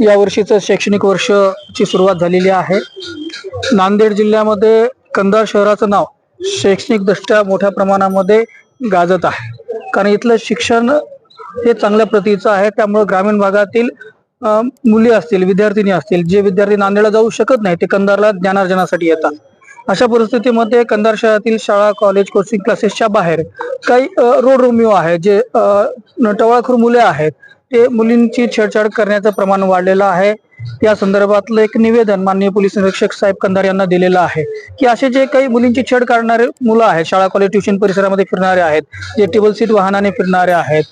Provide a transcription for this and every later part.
या वर्षीचं शैक्षणिक वर्षची सुरुवात झालेली आहे. नांदेड जिल्ह्यामध्ये कंधार शहराचं नाव शैक्षणिक दृष्ट्या मोठ्या प्रमाणामध्ये गाजत आहे. कारण इथलं शिक्षण हे चांगल्या प्रतीचं आहे. त्यामुळे ग्रामीण भागातील मुली असतील विद्यार्थिनी असतील जे विद्यार्थी नांदेडला जाऊ शकत नाही ते कंधारला ज्ञानार्जनासाठी येतात. अशा परिस्थितीमध्ये कंधार शहरातील शाळा कॉलेज कोचिंग क्लासेसच्या बाहेर काही रोड रोमिओ आहे जे टवाळखोर मुले आहेत. ते मुलींची छेडछाड करण्याचं प्रमाण वाढलेलं आहे. त्या संदर्भातलं एक निवेदन माननीय पोलीस निरीक्षक साहेब कंधार यांना दिलेलं आहे की असे जे काही मुलींची छेड काढणारे मुलं आहेत शाळा कॉलेज ट्युशन परिसरामध्ये फिरणारे आहेत जे टेबल सीट वाहनाने फिरणारे आहेत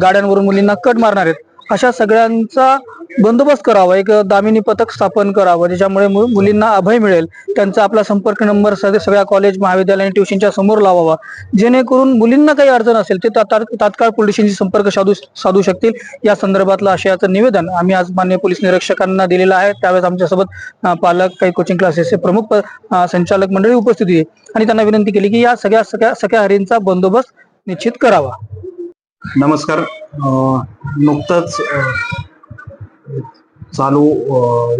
गाड्यांवरून मुलींना कट मारणार आहेत अशा सगळ्यांचा बंदोबस्त करावा. एक दामिनी पथक स्थापन करावं ज्याच्यामुळे मु- मुलींना अभय मिळेल. त्यांचा आपला संपर्क नंबर सगळ्या सगळ्या कॉलेज महाविद्यालय आणि ट्युशनच्या समोर लावावा. जेणेकरून मुलींना काही अडचण असेल ते तात्काळ तात्काळ संपर्क साधू साधू शकतील. या संदर्भातलं आशयाचं निवेदन आम्ही आज मान्य पोलीस निरीक्षकांना दिलेलं आहे. त्यावेळेस आमच्यासोबत पालक काही कोचिंग क्लासेसचे प्रमुख संचालक मंडळी उपस्थित होती. आणि त्यांना विनंती केली की या सगळ्या सगळ्या सगळ्या हरींचा बंदोबस्त निश्चित करावा. नमस्कार. नुकतंच चालू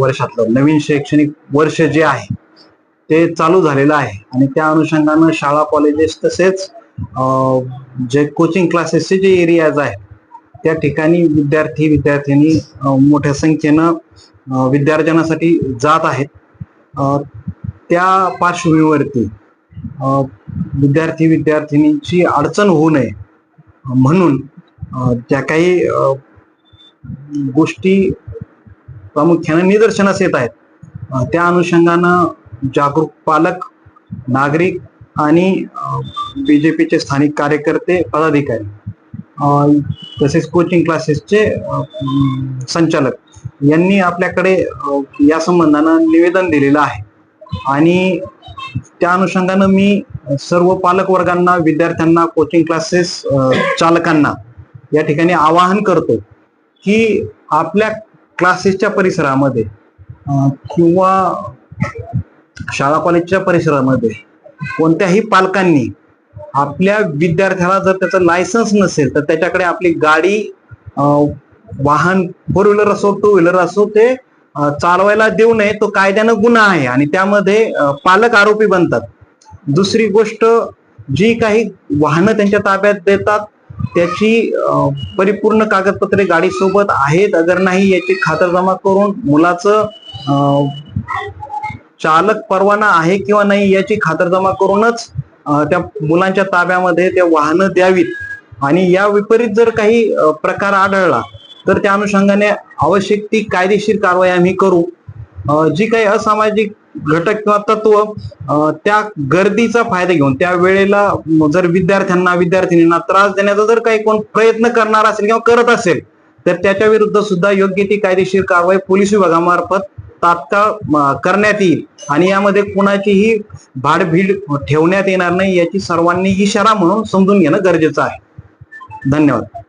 वर्षातलं नवीन शैक्षणिक वर्ष जे आहे ते चालू झालेलं आहे. आणि त्या अनुषंगानं शाळा कॉलेजेस तसेच जे कोचिंग क्लासेसचे जे एरियाज आहेत त्या ठिकाणी विद्यार्थी विद्यार्थिनी मोठ्या संख्येनं विद्यार्जनासाठी जात आहेत. त्या पार्श्वभूमीवरती विद्यार्थी विद्यार्थिनींची अडचण होऊ नये म्हणून ज्या काही गोष्टी प्रामुख्याने निदर्शनास येत आहेत. त्या अनुषंगानं जागरूक पालक नागरिक आणि बीजेपीचे स्थानिक कार्यकर्ते पदाधिकारी तसेच कोचिंग क्लासेसचे संचालक यांनी आपल्याकडे या संबंधानं निवेदन दिलेलं आहे. आणि त्या अनुषंगानं मी सर्व पालक वर्गांना विद्यार्थ्यांना कोचिंग क्लासेस चालकांना या ठिकाणी आवाहन करतो की आपल्या क्लासेसच्या परिसरामध्ये किंवा शाळा कॉलेजच्या परिसरामध्ये कोणत्याही पालकांनी आपल्या विद्यार्थ्याला जर त्याचं लायसन्स नसेल तर त्याच्याकडे आपली गाडी वाहन फोर व्हीलर असो टू व्हीलर असो ते चालवायला देऊ नये तो कायद्यानं गुन्हा आहे. आणि त्यामध्ये पालक आरोपी बनतात. दुसरी गोष्ट जी काही वाहनं त्यांच्या ताब्यात देतात त्याची परिपूर्ण कागदपत्रे गाडीसोबत आहेत. अगर नाही याची खातरजमा करून मुलाचं चालक परवाना आहे किंवा नाही याची खातरजमा करूनच त्या मुलांच्या ताब्यामध्ये ते वाहनं द्यावीत. आणि या विपरीत जर काही प्रकार आढळला तर त्या अनुषंगाने आवश्यक ती कायदेशीर कारवाई आम्ही करू. जी काही असामाजिक घटक किंवा तत्व त्या गर्दीचा फायदा घेऊन त्या वेळेला जर विद्यार्थ्यांना विद्यार्थिनींना त्रास देण्याचा जर काही कोण प्रयत्न करणार असेल किंवा करत असेल तर त्याच्या विरुद्ध सुद्धा योग्य ती कायदेशीर कारवाई पोलीस विभागामार्फत तात्काळ करण्यात येईल. आणि यामध्ये कुणाचीही भाडभीड ठेवण्यात येणार नाही याची सर्वांनी इशारा म्हणून समजून घेणं गरजेचं आहे. धन्यवाद.